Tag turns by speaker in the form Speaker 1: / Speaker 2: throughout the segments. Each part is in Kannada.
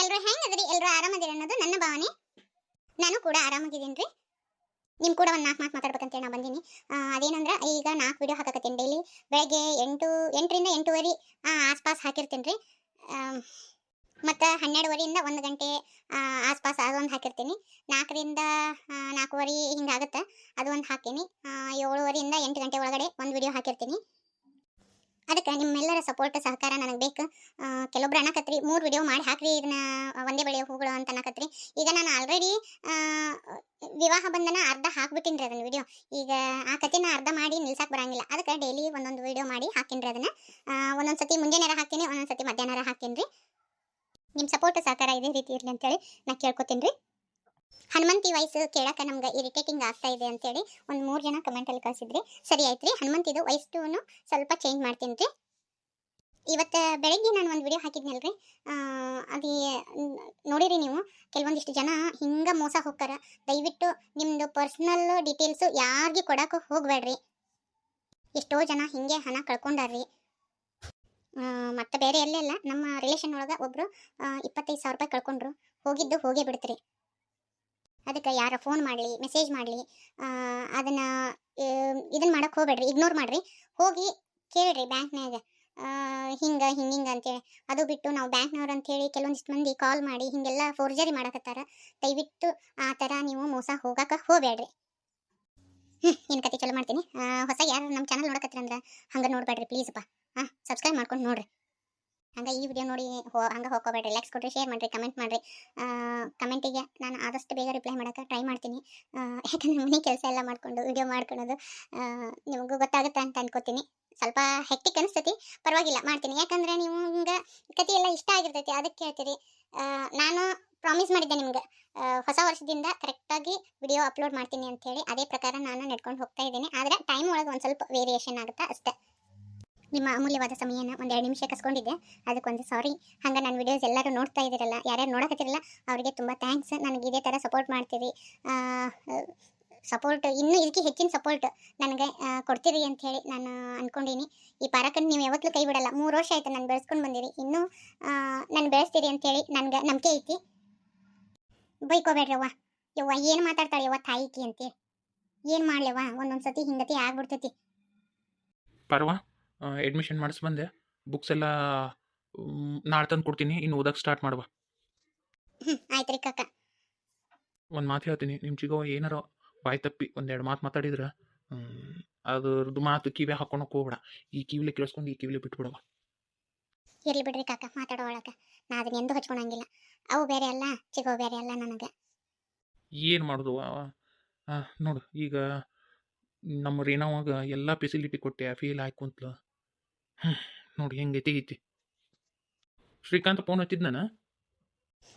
Speaker 1: ಎಲ್ರು ಹೆಂಗದ್ರಿ? ಎಲ್ಲರೂ ಆರಾಮದಿರಿ ಅನ್ನೋದು ನನ್ನ ಭಾವನೆ. ನಾನು ಕೂಡ ಆರಾಮಾಗಿದ್ದೀನಿ ರೀ ನಿಮ್ ಕೂಡ ಒಂದು ನಾಲ್ಕು ಮಾತು ಮಾತಾಡ್ಬೇಕಂತೇಳಿ ನಾ ಬಂದೀನಿ. ಅದೇನಂದ್ರೆ ಈಗ ನಾಲ್ಕು ವಿಡಿಯೋ ಹಾಕಕತ್ತೀನಿ ಡೈಲಿ ಬೆಳಗ್ಗೆ ಎಂಟು ಎಂಟರಿಂದ ಎಂಟೂವರೆ ಆಸ್ಪಾಸ್ ಹಾಕಿರ್ತೀನಿ ರೀ ಮತ್ತು ಹನ್ನೆರಡುವರೆಯಿಂದ ಒಂದು ಗಂಟೆ ಆಸ್ಪಾಸ್ ಅದೊಂದು ಹಾಕಿರ್ತೀನಿ. ನಾಲ್ಕರಿಂದ ನಾಲ್ಕೂವರೆ ಹಿಂಗಾಗುತ್ತೆ ಅದು ಒಂದು ಹಾಕೀನಿ. ಆ, ಏಳುವರೆಯಿಂದ ಎಂಟು ಗಂಟೆ ಒಳಗಡೆ ಒಂದು ವಿಡಿಯೋ ಹಾಕಿರ್ತೀನಿ. ಅದಕ್ಕೆ ನಿಮ್ಮೆಲ್ಲರ ಸಪೋರ್ಟ್ ಸಹಕಾರ ನನಗೆ ಬೇಕು. ಕೆಲವೊಬ್ರು ಅನ್ನಕತ್ರಿ, ಮೂರು ವಿಡಿಯೋ ಮಾಡಿ ಹಾಕ್ರಿ, ಇದನ್ನ ಒಂದೇ ಬೆಳೆಯ ಹೂಗಳು ಅಂತ ಅನ್ನಕತ್ರಿ. ಈಗ ನಾನು ಆಲ್ರೆಡಿ ವಿವಾಹ ಬಂಧನ ಅರ್ಧ ಹಾಕ್ಬಿಟ್ಟಿನ್ರಿ ಅದನ್ನ ವಿಡಿಯೋ ಈಗ ಆ ಕಥೆನ ಅರ್ಧ ಮಾಡಿ ನಿಲ್ಸಕ್ಕೆ ಬರಂಗಿಲ್ಲ. ಅದಕ್ಕೆ ಡೈಲಿ ಒಂದೊಂದು ವಿಡಿಯೋ ಮಾಡಿ ಹಾಕಿನ್ರಿ ಅದನ್ನ. ಒಂದೊಂದ್ ಸತಿ ಮುಂಜಾನೆ ಹಾಕ್ತೀನಿ ಒಂದೊಂದು ಸತಿ ಮಧ್ಯಾಹ್ನ ಹಾಕಿನ್ರಿ ನಿಮ್ಮ ಸಪೋರ್ಟ್ ಸಹಕಾರ ಇದೇ ರೀತಿ ಇರಲಿ ಅಂತೇಳಿ ನಾ ಕೇಳ್ಕೊತೀನಿ ರೀ. ಹನುಮಂತಿ ವಯಸ್ಸು ಕೇಳಕ್ಕೆ ನಮ್ಗೆ ಇರಿಟೇಟಿಂಗ್ ಆಗ್ತಾ ಇದೆ ಅಂತೇಳಿ ಒಂದು ಮೂರು ಜನ ಕಮೆಂಟಲ್ಲಿ ಕಳಿಸಿದ್ರಿ. ಸರಿ ಆಯ್ತು ರೀ ಹನುಮಂತಿದು ವಯಸ್ಸು ಸ್ವಲ್ಪ ಚೇಂಜ್ ಮಾಡ್ತೀನಿ ರೀ. ಇವತ್ತು ಬೆಳಗ್ಗೆ ನಾನು ಒಂದು ವಿಡಿಯೋ ಹಾಕಿದ್ನಲ್ರಿ. ಅದೇ, ನೋಡಿರಿ ನೀವು, ಕೆಲವೊಂದಿಷ್ಟು ಜನ ಹಿಂಗೆ ಮೋಸ ಹೋಗ್ತಾರ. ದಯವಿಟ್ಟು ನಿಮ್ಮದು ಪರ್ಸ್ನಲ್ ಡೀಟೇಲ್ಸು ಯಾರಿಗೆ ಕೊಡಕ್ಕೆ ಹೋಗಬೇಡ್ರಿ. ಎಷ್ಟೋ ಜನ ಹಿಂಗೆ ಹಣ ಕಳ್ಕೊಂಡಾರ್ರಿ. ಮತ್ತೆ ಬೇರೆ ಎಲ್ಲೆಲ್ಲ ನಮ್ಮ ರಿಲೇಷನ್ ಒಳಗೆ ಒಬ್ಬರು ಇಪ್ಪತ್ತೈದು ಸಾವಿರ ರೂಪಾಯಿ ಕಳ್ಕೊಂಡ್ರು. ಹೋಗಿದ್ದು ಹೋಗೇ ಬಿಡ್ತ್ರಿ. ಅದಕ್ಕೆ ಯಾರ ಫೋನ್ ಮಾಡಲಿ ಮೆಸೇಜ್ ಮಾಡಲಿ ಅದನ್ನು ಇದನ್ನು ಮಾಡಕ್ಕೆ ಹೋಗ್ಬೇಡ್ರಿ ಇಗ್ನೋರ್ ಮಾಡಿರಿ. ಹೋಗಿ ಕೇಳಿರಿ ಬ್ಯಾಂಕ್ನಾಗ ಹಿಂಗೆ ಹಿಂಗೆ ಹಿಂಗೆ ಅಂತೇಳಿ. ಅದು ಬಿಟ್ಟು ನಾವು ಬ್ಯಾಂಕ್ನವ್ರು ಅಂತೇಳಿ ಕೆಲವೊಂದಿಷ್ಟು ಮಂದಿ ಕಾಲ್ ಮಾಡಿ ಹಿಂಗೆಲ್ಲ ಫೋರ್ಜರಿ ಮಾಡಕತ್ತಾರ. ದಯವಿಟ್ಟು ಆ ಥರ ನೀವು ಮೋಸ ಹೋಗಕ್ಕೆ ಹೋಗ್ಬೇಡ್ರಿ ಹ್ಞೂ ಏನು ಕತೆ ಚಲೋ ಮಾಡ್ತೀನಿ. ಹೊಸ ಯಾರು ನಮ್ಮ ಚಾನಲ್ ನೋಡಕತ್ತಿರಂದ್ರೆ ಹಂಗೆ ನೋಡ್ಬೇಡ್ರಿ ಪ್ಲೀಸಪ್ಪ ಹಾಂ ಸಬ್ಸ್ಕ್ರೈಬ್ ಮಾಡ್ಕೊಂಡು ನೋಡ್ರಿ. ಹಂಗೆ ಈ ವಿಡಿಯೋ ನೋಡಿ ಹೋ, ಹಂಗೆ ಹೋಗ್ಕೋಬೇಡ್ರಿ. ಲೈಕ್ಸ್ ಕೊಡ್ರಿ ಶೇರ್ ಮಾಡಿರಿ ಕಮೆಂಟ್ ಮಾಡಿರಿ. ಕಮೆಂಟಿಗೆ ನಾನು ಆದಷ್ಟು ಬೇಗ ರಿಪ್ಲೈ ಮಾಡೋಕ್ಕೆ ಟ್ರೈ ಮಾಡ್ತೀನಿ. ಯಾಕಂದರೆ ಮನೆ ಕೆಲಸ ಎಲ್ಲ ಮಾಡ್ಕೊಂಡು ವಿಡಿಯೋ ಮಾಡ್ಕೊಳೋದು ನಿಮಗೂ ಗೊತ್ತಾಗುತ್ತೆ ಅಂತ ಅಂದ್ಕೋತೀನಿ ಸ್ವಲ್ಪ ಹೆಕ್ಟಿಕ್ ಅನಿಸ್ತೈತಿ, ಪರವಾಗಿಲ್ಲ, ಮಾಡ್ತೀನಿ. ಯಾಕಂದ್ರೆ ನಿಮ್ಗೆ ಕತೆ ಎಲ್ಲ ಇಷ್ಟ ಆಗಿರ್ತೈತಿ, ಅದಕ್ಕೆ ಹೇಳ್ತೀರಿ. ನಾನು ಪ್ರಾಮಿಸ್ ಮಾಡಿದ್ದೆ ನಿಮ್ಗೆ. ಹೊಸ ವರ್ಷದಿಂದ ಕರೆಕ್ಟಾಗಿ ವಿಡಿಯೋ ಅಪ್ಲೋಡ್ ಮಾಡ್ತೀನಿ ಅಂತ ಹೇಳಿ, ಅದೇ ಪ್ರಕಾರ ನಾನು ನಡ್ಕೊಂಡು ಹೋಗ್ತಾ ಇದ್ದೀನಿ. ಆದರೆ ಟೈಮ್ ಒಳಗೆ ಒಂದು ಸ್ವಲ್ಪ ವೇರಿಯೇಷನ್ ಆಗುತ್ತೆ ಅಷ್ಟೇ. ನಿಮ್ಮ ಅಮೂಲ್ಯವಾದ ಸಮಯನ ಒಂದು ಎರಡು ನಿಮಿಷ ಕಸ್ಕೊಂಡಿದ್ದೆ. ಅದಕ್ಕೊಂದು ಸಾರಿ ಹಂಗೆ ನನ್ನ ವಿಡಿಯೋಸ್ ಎಲ್ಲರೂ ನೋಡ್ತಾ ಇದ್ದೀರಲ್ಲ, ಯಾರ್ಯಾರು ನೋಡಕತ್ತಿರಲ್ಲ, ಅವರಿಗೆ ತುಂಬ ಥ್ಯಾಂಕ್ಸ್ ನನಗೆ ಇದೇ ಥರ ಸಪೋರ್ಟ್ ಮಾಡ್ತೀರಿ. ಸಪೋರ್ಟ್ ಇನ್ನೂ ಇದಕ್ಕೆ ಹೆಚ್ಚಿನ ಸಪೋರ್ಟ್ ನನಗೆ ಕೊಡ್ತೀರಿ ಅಂತ ಹೇಳಿ ನಾನು ಅನ್ಕೊಂಡೀನಿ. ಈ ಪಾರಕನ್ನು ನೀವು ಯಾವತ್ತೂ ಕೈ ಬಿಡಲ್ಲ. ಮೂರು ವರ್ಷ ಆಯ್ತು ನಾನು ಬೆಳೆಸ್ಕೊಂಡು ಬಂದಿರಿ. ಇನ್ನೂ ನಾನು ಬೆಳೆಸ್ತೀರಿ ಅಂತೇಳಿ ನನಗೆ ನಂಬಿಕೆ ಐತಿ. ಬೈಕೋಬೇಡ್ರಿ ಅವ್ವ ಯವ್ವ, ಏನು ಮಾತಾಡ್ತಾಳೆ ಯವ್ವ ತಾಯಿಕಿ ಅಂತೇಳಿ. ಏನು ಮಾಡ್ಲವ್ವ? ಒಂದೊಂದು ಸತಿ ಹಿಂಗತಿ ಆಗ್ಬಿಡ್ತೈತಿ.
Speaker 2: ಪರವಾ? ಅಡ್ಮಿಷನ್ ಮಾಡಿಸಿ ಬಂದೆ. ಬುಕ್ಸ್ ಎಲ್ಲ ನಾಳೆ ತಂದು ಕೊಡ್ತೀನಿ. ಇನ್ನು ಓದಕ್ಕೆ ಸ್ಟಾರ್ಟ್ ಮಾಡುವ.
Speaker 1: ಹ್ಞೂ ಆಯ್ತು ರೀ ಕಾಕ.
Speaker 2: ಒಂದು ಮಾತು ಹೇಳ್ತೀನಿ. ನಿಮ್ಮ ಚಿಗೋ ಏನಾರ ಬಾಯಿ ತಪ್ಪಿ ಒಂದೆರಡು ಮಾತು ಮಾತಾಡಿದ್ರೆ ಅದ್ರದ್ದು ಮಾತು ಕಿವಿ ಹಾಕೊಂಡು ಹೋಗ್ಬೇಡ. ಈ ಕಿವಿಲಿ ಕೇಳಿಸ್ಕೊಂಡು ಈ ಕಿವಿಲಿ ಬಿಟ್ಬಿಡವ.
Speaker 1: ಇರ್ಲಿ ಬಿಡ್ರಿ ಕಾಕ ಮಾತಾಡೋ ಒಳಗೆ. ನಾ ಅದನ್ನ ಎಂದೂ ಹಚ್ಕೊಳಂಗಿಲ್ಲ. ಅವು ಬೇರೆ ಅಲ್ಲ ಚಿಗೋ ಬೇರೆ ಅಲ್ಲ ನನಗೆ.
Speaker 2: ಏನು ಮಾಡೋದು? ನೋಡು ಈಗ ನಮ್ಮ ರೀನಾವಾಗ ಎಲ್ಲ ಫೆಸಿಲಿಟಿ ಕೊಟ್ಟೆ ಫೀಲ್ ಆಯ್ಕೊಂತ್ಲ ಹ್ಞೂ ನೋಡಿ ಹೆಂಗೈತಿ ಐತಿ ಶ್ರೀಕಾಂತ್ ಫೋನ್ ಹಚ್ಚಿದ್ನ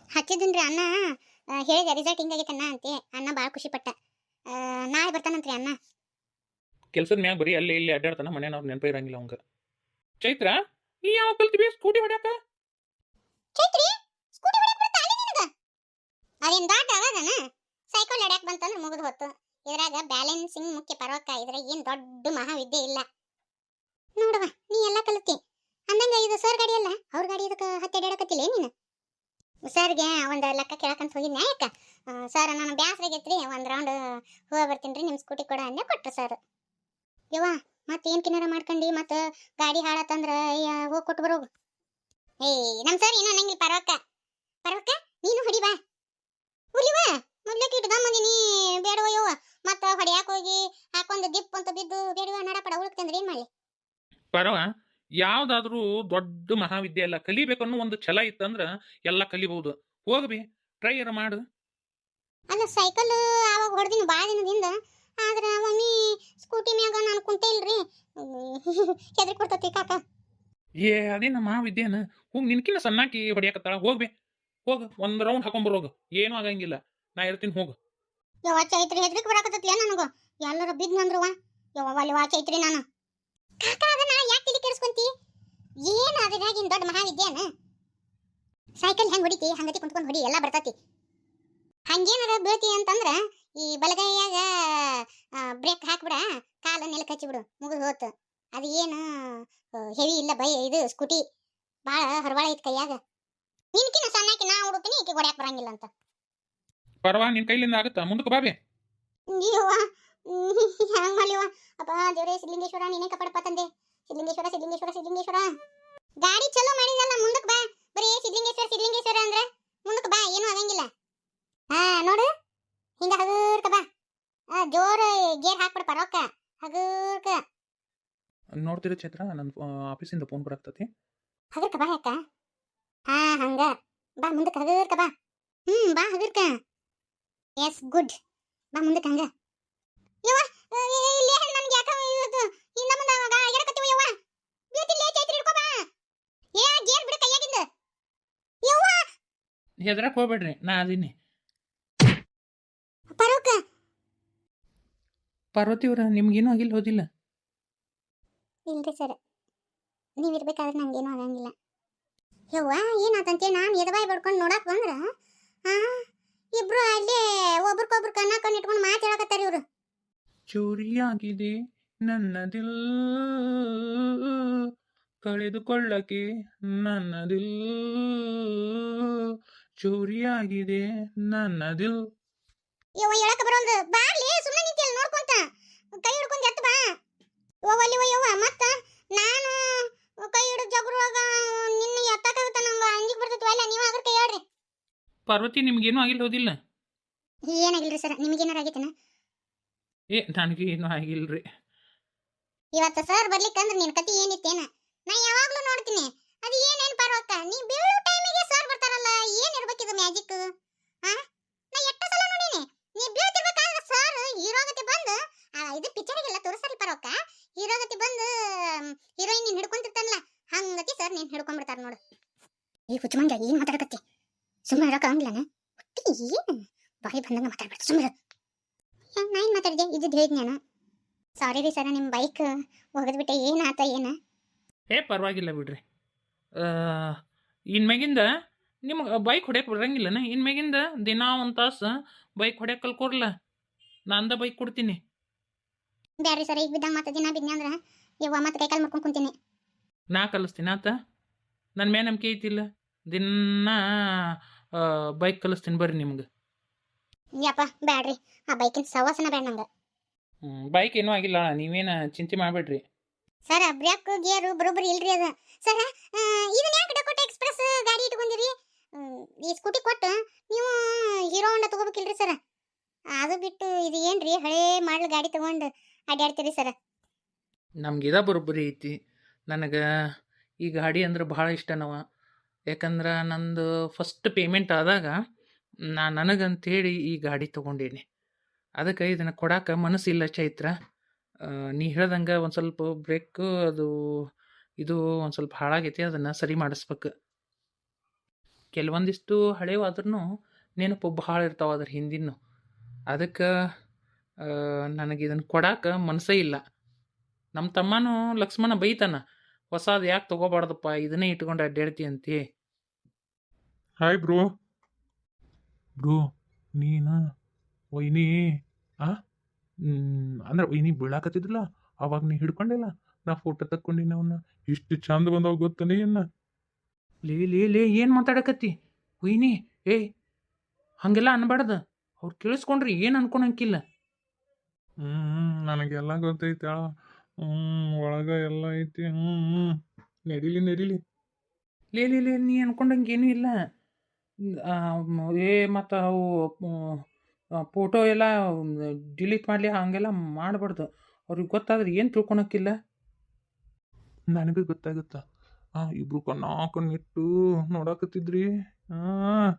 Speaker 1: ಹಚ್ಚಿದ್ರಿ ಅಣ್ಣ. ಹೇಳಿದ ರಿಸಲ್ಟ್ ಹಿಂಗಾಗೈತಣ್ಣ ಅಂತೆ. ಅಣ್ಣ ಭಾಳ ಖುಷಿ ಪಟ್ಟ. ನಾಳೆ ಬರ್ತಾನಂತ್ರಿ ಅಣ್ಣ.
Speaker 2: ಕೆಲಸದ ಮ್ಯಾಗ ಬರೀ ಅಲ್ಲಿ ಇಲ್ಲಿ ಅಡ್ಡಾಡ್ತಾನ ಮನೆಯವ್ರು ನೆನಪು ಇರಂಗಿಲ್ಲ ಅವಂಗ. ಚೈತ್ರ ನೀ ಯಾವ ಕಲ್ತಿವಿ ಸ್ಕೂಟಿ ಹೊಡ್ಯಾಕ?
Speaker 1: ಚೈತ್ರಿ ಸ್ಕೂಟಿ ಹೊಡ್ಯಾಕ ಬರ್ತಾ ಅಲ್ಲಿ ನಿನಗ? ಅದೇನ್ ದೊಡ್ಡ ಅವಾಗನ? ಸೈಕಲ್ ಹೊಡ್ಯಾಕ ಬಂತಂದ್ರೆ ಮುಗಿದು ಹೊತ್ತು ಇದ್ರಾಗ ಬ್ಯಾಲೆನ್ಸಿಂಗ್ ಮುಖ್ಯ ಪರ್ವಕ್ಕ ಇದ್ರಾಗ ಏನ್ ದೊಡ್ಡ ಮಹಾವಿದ್ಯೆ ಇಲ್ಲ. ನೋಡವ ನೀ ಎಲ್ಲ ಕಲಿತಿ ಅಂದಂಗ ಇದು ಸರ್ ಗಾಡಿ ಅಲ್ಲ, ಅವ್ರ ಗಾಡಿ ಇದಕ್ಕೆ ಹತ್ತಿ ಅಡ್ಯಾಡಕತ್ತಿಲ್ಲ ನೀನು? ಸರ್ಗೆ ಒಂದು ಲೆಕ್ಕ ಕೇಳಕಂತ ಹೋಗಿದ್ನ, ಯಾಕ? ಸರ್ ನಾನು ಬ್ಯಾಸ್ರಾಗೈತ್ರಿ ಒಂದು ರೌಂಡ್ ಹೋಗಿ ಬರ್ತೀನಿ ರೀ ನಿಮ್ಮ ಸ್ಕೂಟಿ ಕೊಡ ಅಂದೆ ಕೊಟ್ರು ಸರ್ ಯವ್ವ, ಮತ್ತೆ ಏನ್ ಕಿನಾರ ಮಾಡ್ಕೊಂಡಿ, ಮತ್ತೆ ಗಾಡಿ ಹಾಳತ್ತಂದ್ರ ಹೋಗಿ ಕೊಟ್ಟು ಬರೋಗು. ಏಯ್ ನಮ್ಮ ಸರ್ ಏನೋ ಅನ್ನಂಗಿಲ್ಲ ಪರವಕ್ಕ. ಪರವಕ್ಕ, ನೀನು ಹೊಡಿ ಬಾ. ಹುಲಿವಾ ಮೊದ್ಲಕ್ಕೆ ಇಟ್ಟು ಬಂದಿನಿ ಬೇಡವ ಯವ್ವ. ಮತ್ತ ಹೊಡಿಯಾಕ ಹೋಗಿ, ಹಾಕೊಂದು ದಿಪ್ ಅಂತ ಬಿದ್ದು ಬೇಡವ ನಡಪಡ ಉಳ್ಕಂದ್ರೆ ಏನು ಮಾಡ್ಲಿ?
Speaker 2: ಪರವ ಯಾವ್ದಾದ್ರೂ ದೊಡ್ಡ ಮಹಾವಿದ್ಯೆ ಅಲ್ಲ ಕಲಿಬೇಕು ಅನ್ನೋ ಒಂದು ಛಲ ಇತ್ತಂದ್ರ ಎಲ್ಲ ಕಲಿಬಹುದು. ಹೋಗ್ಬಿ ಟ್ರೈ ಅರ ಮಾಡು.
Speaker 1: ಅಲ್ಲ ಸೈಕಲ್ ಆವಾಗ ಹೊಡೆದಿನ ಭಾಳ ದಿನದಿಂದ. ಆದ್ರ ಮಮ್ಮಿ ಸ್ಕೂಟಿ ಮ್ಯಾಗ ನಾನು ಕುಂತೆ ಇಲ್ರಿ. ಹೆದರಿ ಕೊಡ್ತತಿ ಕಾಕ.
Speaker 2: ಏ ಅದೇನ ಮಹಾವಿದ್ಯೆನ. ಹೋಗ್ ನಿನ್ಕಿನ ಸಣ್ಣಾಕಿ ಹೊಡಿಯಾಕತ್ತಾಳ. ಹೋಗ್ಬಿ ಹೋಗ ಒಂದ್ ರೌಂಡ್ ಹಾಕೊಂಬರೋಗ ಏನೂ ಆಗಂಗಿಲ್ಲ. ನಾ ಇರ್ತೀನಿ ಹೋಗು.
Speaker 1: ಯವ್ವ ಚೈತ್ರಿ ಹೆದ್ರಿಕ್ ಬರಾಕತ್ತೈತಿ ನನಗ? ಎಲ್ಲರ ಬಿದ್ನಂದ್ರವ ಯವ್ವ ವಾ ಚೈತ್ರಿ ನಾನು. ಕಾಕ ಅದನ್ನ ಯಾಕೆ ತಿಳಿ ಕೆಡಿಸ್ಕೊಂತಿ ಏನ್ ಅದ್ರಾಗಿನ್ ದೊಡ್ಡ ಮಹಾವಿದ್ಯಾನ? ಸೈಕಲ್ ಹೆಂಗ್ ಹೊಡಿತಿ? ಹಂಗತಿ ಕುಂತ್ಕೊಂಡ್ ಹೊಡಿ ಎಲ್ಲ ಬರ್ತತಿ. ಹಂಗೇನಾರ ಬೀಳ್ತಿ ಅಂತಂದ್ರ ಈ ಬಲಗೈಯಾಗ ಬ್ರೇಕ್ ಹಾಕ್ಬಿಡ ಕಾಲ ನೆಲಕ್ಕೆ ಹಚ್ಚಿಬಿಡು ಮುಗಿದು ಹೋತು. ಅದು ಏನು ಹೆವಿ ಇಲ್ಲ ಬೈ ಇದು ಸ್ಕೂಟಿ. ಭಾಳ ಹರವಾಳ ಐತಿ ಕೈಯಾಗ. ನಿನ್ಕಿನ ಸಣ್ಣಾಕಿ ಆಕಿ ನಾ ಹುಡುಕ್ತೀನಿ ಈಕೆ ಹೊಡ್ಯಾಕ್ ಬರಂಗಿಲ್ಲ ಅಂತ.
Speaker 2: ಪರವಾ ನಿನ್ ಕೈಲಿಂದ ಆಗುತ್ತಾ? ಮುಂದಕ್ಕೆ ಬಾಬಿ
Speaker 1: ಅಯ್ಯವ್ವ ಹ್ಯಾಂಗ ಮಾಡ್ಲಿವ ಅಪ್ಪ ದೇವ್ರೇ ಸಿದ್ಲಿಂಗೇಶ್ವರ ನೀನೇ ಕಪಡಪ್ಪ ತಂದೆ ಸಿದ್ಲಿಂಗೇಶ್ವರ ಸಿದ್ಲಿಂಗೇಶ್ವರ ಸಿದ್ಲಿಂಗೇಶ್ವರ ಗಾಡಿ ಚಲೋ ಮಾಡಿದಲ್ಲ ಮುಂದಕ್ಕೆ ಬಾ ಬರೀ ಸಿದ್ಲಿಂಗೇಶ್ವರ ಸಿದ್ಲಿಂಗೇಶ್ವರ ಅಂದ್ರೆ ಮುಂದಕ್ಕೆ ಬಾ ಏನು ಆಗಂಗಿಲ್ಲ ಹಾ ನೋಡು ಹಿಂಗ ಹಗೂರ್ಕ ಬಾ ಆ, ಜೋರ್ ಗೇರ್ ಹಾಕ್ಬಿಡ್ ಪರೋಕ್ಕ ಹಗೂರ್ಕ
Speaker 2: ನೋಡ್ತೀರ ಚೈತ್ರ ನನ್ನ ಆಫೀಸಿಂದ ಫೋನ್ ಬರಾಕ್ತತಿ
Speaker 1: ಹಗರ್ಕ ಬಾ ಯಾಕ ಹಾ ಹಂಗ ಬಾ ಮುಂದಕ್ಕೆ ಹಗರ್ಕ ಬಾ ಹ್ಮ್ ಬಾ ಹಗರ್ಕ ಎಸ್ ಗುಡ್ ಬಾ ಮುಂದಕ್ಕೆ ಹಂಗ ಯವ್ವ ಆ, ಇಲ್ಲಿ ನನ್ಗೆ ಯಾಕ ಇದು ಹಿಂದ ಮುಂದ ಎಡಕತ್ತೀವ ಯವ್ವ? ಬ್ಯೂಟಿ ಲೇ ಚೈತ್ರಿ ಬಾ. ಏ ಗೇರ್ ಬಿಡು ಕೈಯಾಗಿಂದ. ಯವ್ವ!
Speaker 2: ಹೆದ್ರಕ್ಕೆ ಹೋಗ್ಬೇಡ್ರಿ ನಾ ಅದೀನಿ.
Speaker 1: ಪರೋಕ!
Speaker 2: ಪಾರ್ವತಿ ಅವ್ರ ನಿಮ್ಗೇನು ಆಗಿಲ್ಲ ಹೋದಿಲ್ಲ?
Speaker 1: ಇಲ್ರಿ ಸರ್ ನೀವು ಇರ್ಬೇಕಾದ್ರೆ ನಂಗೇನು ಆಗಂಗಿಲ್ಲ. ಯವ್ವ ಏನಾತಂತೆ? ನಾನು ಎದಬಾಯಿ ಬಡ್ಕೊಂಡು ನೋಡಕ್ ಬಂದ್ರ ಆ ಇಬ್ರು ಅಲ್ಲೇ ಒಬ್ರಿಗೊಬ್ರು ಕಣ್ಣ ಕಣ್ಣು ಇಟ್ಕೊಂಡು ಮಾತಾಡಕತ್ತಾರ ಇವ್ರು.
Speaker 2: ಚೋರಿಯಾಗಿದೆ ನನ್ನ ದಿಲ್ ಕಳೆದುಕೊಳ್ಳಕ್ಕೆ ನನ್ನ ದಿಲ್ ಚೋರಿಯಾಗಿದೆ ನನ್ನ ದಿಲ್
Speaker 1: ಯವ್ವ ಹೇಳಕ ಬರೋದು. ಬಾರ್ಲಿ ಸುಮ್ಮನೆ ನಿಂತಿಯಲ್ಲ ನೋಡ್ಕೊಂತ. ಕೈ ಹಿಡ್ಕೊಂಡು ಎತ್ತು ಬಾ. ಓವಲ್ಲಿ ಯವ್ವ ಮತ್ತ? ನಾನು ಕೈ ಹಿಡಿದು ಜಗ್ರುವಾಗ ನಿನ್ನ ಎತ್ತಕ್ಕಾಗತ್ತ ನಂಗೆ? ಅಂಜಿಕ್ ಬರ್ತೈತಿ ಅಲ್ಲ ನೀವು ಅದ್ರ ಕೈ ಹೇಳ್ರಿ
Speaker 2: ಪಾರ್ವತಿ ನಿಮ್ಗೇನು ಆಗಿಲ್ಲ ಹೋದಿಲ್ಲ?
Speaker 1: ಏನಾಗಿಲ್ರಿ ಸರ್? ಏನಾರ ಆಗೈತನ
Speaker 2: ಏ, ನನಗೆ ಏನು ಆಗಿಲ್ರಿ.
Speaker 1: ಇವತ್ತು ಸರ್ ಬರ್ಲಿಕ್ಕಂದ್ರೆ ನಿನ್ ಕತಿ ಏನಿತ್ತೇನ? ನಾ ಯಾವಾಗ್ಲೂ ನೋಡ್ತೀನಿ. ಅದು ಏನೇನ್ ಪರ್ವಕ್ಕ? ನೀ ಬೀಳು ಟೈಮಿಗೆ ಸರ್ ಬರ್ತಾರಲ್ಲ ಏನ್ ಇರ್ಬೇಕಿದು ಮ್ಯಾಜಿಕ್ ಆ? ನಾ ಎಷ್ಟ ಸಲ ನೋಡೀನಿ. ನೀ ಬೀಳ್ತಿರ್ಬೇಕಾದ್ರೆ ಸರ್ ಹೀರೋಗತಿ ಬಂದು ಇದು ಪಿಕ್ಚರಿಗೆಲ್ಲ ತೋರಿಸಲಿ ಪರ್ವಕ್ಕ? ಹೀರೋಗತಿ ಬಂದು ಹೀರೋಯಿನ್ ನೀನ್ ಹಿಡ್ಕೊಂತಿರ್ತಾನಲ್ಲ, ಹಂಗತಿ ಸರ್ ನೀನ್ ಹಿಡ್ಕೊಂಡ್ಬಿಡ್ತಾರ ನೋಡು. ಈ ಹುಚ್ಚಮಂಗ ಏನ್ ಮಾತಾಡಕತ್ತಿ? ಸುಮ್ಮನೆ ಇರಕ ಹಂಗಿಲ್ಲನ ಒಟ್ಟಿ ಬಾಯಿ ಬಂದಂಗ ಮಾತಾಡ್ಬೇಡ ಸುಮ್ಮನೆ ನಾ ಏನು ಮಾತಾಡಿದೆ ಇದ್ದಿದ್ದು ಹೇಳಿದ್ ನಾನು ಸಾರಿ ರೀ ಸರ್ ನಿಮ್ಮ ಬೈಕ್ ಒಗೆದ್ಬಿಟ್ಟೆ ಏನಾತ ಏನ?
Speaker 2: ಏ ಪರವಾಗಿಲ್ಲ ಬಿಡ್ರಿ. ಇನ್ಮ್ಯಾಗಿಂದ ನಿಮ್ಗೆ ಬೈಕ್ ಹೊಡ್ಯಕ್ಕೆ ಬರಂಗಿಲ್ಲನ? ಇನ್ಮ್ಯಾಗಿಂದ ದಿನ ಒಂದು ತಾಸು ಬೈಕ್ ಹೊಡ್ಯಕ್ಕೆ ಕಲ್ಕೊಡ್ಲ? ನಂದ ಬೈಕ್ ಕೊಡ್ತೀನಿ.
Speaker 1: ಬ್ಯಾರಿ ಸರ್ ಈಗ ಬಿದ್ದಾಗ ಮತ್ತೆ ದಿನ ಬಿದ್ದೆ ಅಂದ್ರೆ? ಯವ್ವ ಮತ್ತೆ ಕೈಕಾಲು ಮಾಡ್ಕೊಂಡು ಕುಂತೀನಿ.
Speaker 2: ನಾ ಕಲಿಸ್ತೀನಿ ಆತ. ನನ್ನ ಮೇಲೆ ನಂಬಿಕೆ ಐತಿಲ್ಲ. ದಿನ ಬೈಕ್ ಕಲಿಸ್ತೀನಿ ಬರ್ರಿ ನಿಮ್ಗೆ.
Speaker 1: ಯಪ್ಪ ಬ್ಯಾಡ್ರಿ. ಆ ಬೈಕಿನ ಸವಾಸನ ಬೇಡ ನಂಗೆ.
Speaker 2: ಬೈಕ್ ಏನೂ ಆಗಿಲ್ಲ ನೀವೇನು ಚಿಂತೆ ಮಾಡಬೇಡ್ರಿ.
Speaker 1: ಸರ್ ಬ್ರೇಕ್ ಗೇರು ಬರೋಬ್ಬರಿ ಇಲ್ರಿ ಅದು. ಸರ್ ಇದನ್ನ ಯಾಕೆ ಡಕೋಟ ಎಕ್ಸ್ಪ್ರೆಸ್ ಗಾಡಿ ಇಟ್ಕೊಂಡಿರಿ? ಈ ಸ್ಕೂಟಿ ಕೊಟ್ಟು ನೀವು ಹೀರೋ ಹೊಂಡ ತಗೋಬೇಕಿಲ್ರಿ ಸರ್? ಅದು ಬಿಟ್ಟು ಇದು ಏನ್ರಿ? ಹಳೆ ಮಾಡಲ್ ಗಾಡಿ ತಗೊಂಡು ಅಡ್ಡಾಡ್ತೀರಿ ಸರ್?
Speaker 2: ನಮ್ಗೆ ಇದ ಬರೋಬ್ಬರಿ ಐತಿ. ನನಗೆ ಈ ಗಾಡಿ ಅಂದ್ರೆ ಭಾಳ ಇಷ್ಟ ನಾವು ಯಾಕಂದ್ರೆ ನಂದು ಫಸ್ಟ್ ಪೇಮೆಂಟ್ ಆದಾಗ ನಾ ನನಗಂತೇಳಿ ಈ ಗಾಡಿ ತೊಗೊಂಡೇನೆ. ಅದಕ್ಕೆ ಇದನ್ನು ಕೊಡಾಕ ಮನಸ್ಸಿಲ್ಲ ಚೈತ್ರ. ನೀ ಹೇಳ್ದಂಗೆ ಒಂದು ಸ್ವಲ್ಪ ಬ್ರೇಕ್, ಅದು, ಇದು ಒಂದು ಸ್ವಲ್ಪ ಹಾಳಾಗೈತಿ, ಅದನ್ನು ಸರಿ ಮಾಡಿಸ್ಬೇಕು. ಕೆಲವೊಂದಿಷ್ಟು ಹಳೆಯವಾದ್ರೂ ನೆನಪು ಭಾಳ ಇರ್ತಾವೆ ಅದ್ರ ಹಿಂದಿನೂ ಅದಕ್ಕೆ ನನಗೆ ಇದನ್ನು ಕೊಡಾಕ ಮನಸ್ಸೇ ಇಲ್ಲ. ನಮ್ಮ ತಮ್ಮನೂ ಲಕ್ಷ್ಮಣ ಬೈತಾನ, ಹೊಸಾದು ಯಾಕೆ ತೊಗೋಬಾರ್ದಪ್ಪ, ಇದನ್ನೇ ಇಟ್ಕೊಂಡು ಅಡ್ಡಾಡ್ತಿ ಅಂತಿ.
Speaker 3: ಹಾಯ್ ಬ್ರೋ ಬ್ರೋ ನೀನು? ವೈನಿ? ಆ? ಅಂದ್ರೆ ವೈನಿ ಬೀಳಾಕತ್ತಿದ್ರಲ್ಲ ಅವಾಗ ನೀ ಹಿಡ್ಕೊಂಡಿಲ್ಲ ನಾ ಫೋಟೋ ತಕ್ಕೊಂಡಿನ ಅವನ್ನ ಇಷ್ಟು ಚಂದ ಬಂದವ ಗೊತ್ತನೇ ಇನ್ನ?
Speaker 2: ಲೇ ಲೇ ಲೇ ಏನು ಮಾತಾಡಕತ್ತಿ? ಒಯ್ನಿ ಏಯ್ ಹಂಗೆಲ್ಲ ಅನ್ಬಾರ್ದು. ಅವ್ರು ಕೇಳಿಸ್ಕೊಂಡ್ರಿ ಏನು ಅನ್ಕೊಳಂಗಿಲ್ಲ.
Speaker 3: ಹ್ಞೂ ನನಗೆಲ್ಲ ಗೊತ್ತೈತೆ ಹ್ಮ್ ಒಳಗ ಎಲ್ಲ ಐತಿ. ಹ್ಞೂ ಹ್ಮ್ ನಡಿಲಿ ನಡಿಲಿ.
Speaker 2: ಲೇ ಲೇ ಲೇ ನೀ ಅನ್ಕೊಂಡಂಗೆ ಏನೂ ಇಲ್ಲ. ಏ ಮತ್ತು ಅವು ಫೋಟೋ ಎಲ್ಲ ಡಿಲೀಟ್ ಮಾಡಲಿ ಹಾಗೆಲ್ಲ ಮಾಡಬಾರ್ದು. ಅವ್ರಿಗೆ ಗೊತ್ತಾದ್ರೆ ಏನು ತಿಳ್ಕೊಳಕ್ಕಿಲ್ಲ?
Speaker 3: ನನಗೆ ಗೊತ್ತಾಗುತ್ತ? ಆ ಇಬ್ರು ಕಣ್ಣಾಕನ್ನಿಟ್ಟು ನೋಡಾಕತ್ತಿದ್ರಿ. ಹಾಂ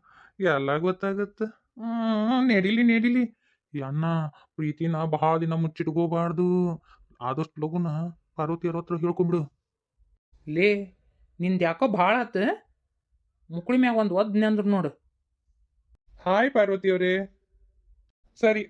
Speaker 3: ಎಲ್ಲ ಗೊತ್ತಾಗತ್ತ. ಹಾಂ ನಡೀಲಿ ನಡೀಲಿ. ಅಣ್ಣ ಪ್ರೀತಿನ ಬಹಳ ದಿನ ಮುಚ್ಚಿಟ್ಕೋಬಾರ್ದು ಆದಷ್ಟು ಲಗುನ ಪಾರ್ವತಿ ಅವ್ರ ಹತ್ರ ಹೇಳ್ಕೊಂಬಿಡು.
Speaker 2: ಲೇ ನಿಂದು ಯಾಕೋ ಭಾಳ ಆತ? ಮುಕ್ಳಿ ಮ್ಯಾಗ ಒಂದು ಒದ್ನೆ ಅಂದ್ರು ನೋಡು.
Speaker 3: ಹಾಯ್ ಪಾರ್ವತಿ ಅವರೇ ಸರಿ